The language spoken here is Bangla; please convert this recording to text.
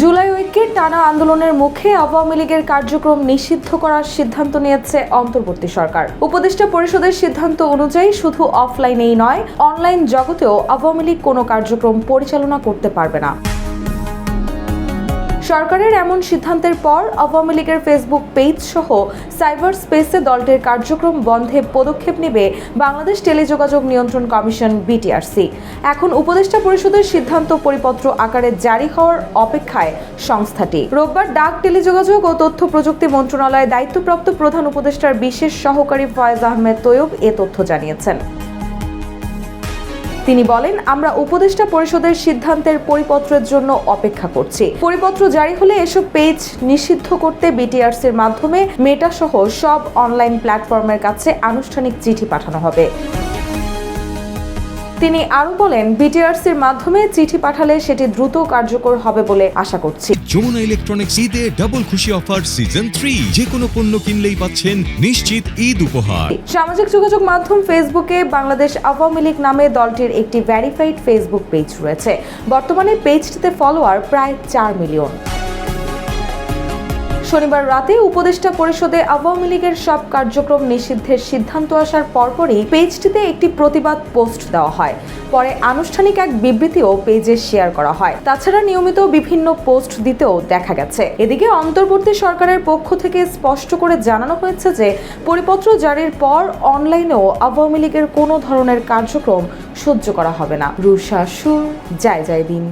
জুলাই ঐক্যের টানা আন্দোলনের মুখে আওয়ামী লীগের কার্যক্রম নিষিদ্ধ করার সিদ্ধান্ত নিয়েছে অন্তর্বর্তী সরকার। উপদেষ্টা পরিষদের সিদ্ধান্ত অনুযায়ী শুধু অফলাইনেই নয়, অনলাইন জগতেও আওয়ামী লীগ কোনো কার্যক্রম পরিচালনা করতে পারবে না। সরকারের এমন সিদ্ধান্তের পর আওয়ামী লীগের ফেসবুক পেজ সহ সাইবার স্পেসে দলটির কার্যক্রম বন্ধে পদক্ষেপ নেবে বাংলাদেশ টেলিযোগাযোগ নিয়ন্ত্রণ কমিশন বিটিআরসি এখন উপদেষ্টা পরিষদের সিদ্ধান্ত পরিপত্র আকারে জারি হওয়ার অপেক্ষায় সংস্থাটি। রোববার ডাক টেলিযোগাযোগ ও তথ্য প্রযুক্তি মন্ত্রণালয়ে দায়িত্বপ্রাপ্ত প্রধান উপদেষ্টার বিশেষ সহকারী ফয়েজ আহমেদ তৈয়ব এ তথ্য জানিয়েছেন। তিনি বলেন, আমরা উপদেষ্টা পরিষদের সিদ্ধান্তের পরিপত্রের জন্য অপেক্ষা করছি। পরিপত্র জারি হলে এসব পেজ নিষিদ্ধ করতে বিটিআরসির মাধ্যমে মেটা সহ সব অনলাইন প্ল্যাটফর্মের কাছে আনুষ্ঠানিক চিঠি পাঠানো হবে। তিনি আরও বলেন বিটিআরসির মাধ্যমে চিঠি পাঠালে সেটি দ্রুত কার্যকর হবে বলে আশা করছি। যমুনা ইলেকট্রনিক্স ঈদে ডাবল খুশি অফার সিজন থ্রি যে কোনো পণ্য কিনলেই পাচ্ছেন নিশ্চিত ঈদ উপহার। সামাজিক যোগাযোগ মাধ্যম ফেসবুকে বাংলাদেশ আওয়ামী লীগ নামে দলটির একটি ভ্যারিফাইড ফেসবুক পেজ রয়েছে। বর্তমানে পেজটিতে ফলোয়ার প্রায় চার মিলিয়ন শনিবার রাতে উপদেষ্টা পরিষদে আওয়ামী লীগের সব কার্যক্রম নিষিদ্ধের সিদ্ধান্ত আসার পরপরই পেজটিতে একটি প্রতিবাদ পোস্ট দেওয়া হয়। পরে আনুষ্ঠানিক এক বিবৃতিও পেজে শেয়ার করা হয়। তাছাড়া নিয়মিত বিভিন্ন পোস্ট দিতেও দেখা গেছে। এদিকে অন্তর্বর্তী সরকারের পক্ষ থেকে স্পষ্ট করে জানানো হয়েছে যে, পরিপত্র জারির পর অনলাইনেও আওয়ামী লীগের কোনো ধরনের কার্যক্রম সহ্য করা হবে না। রুশা সুর যায় যায় দিন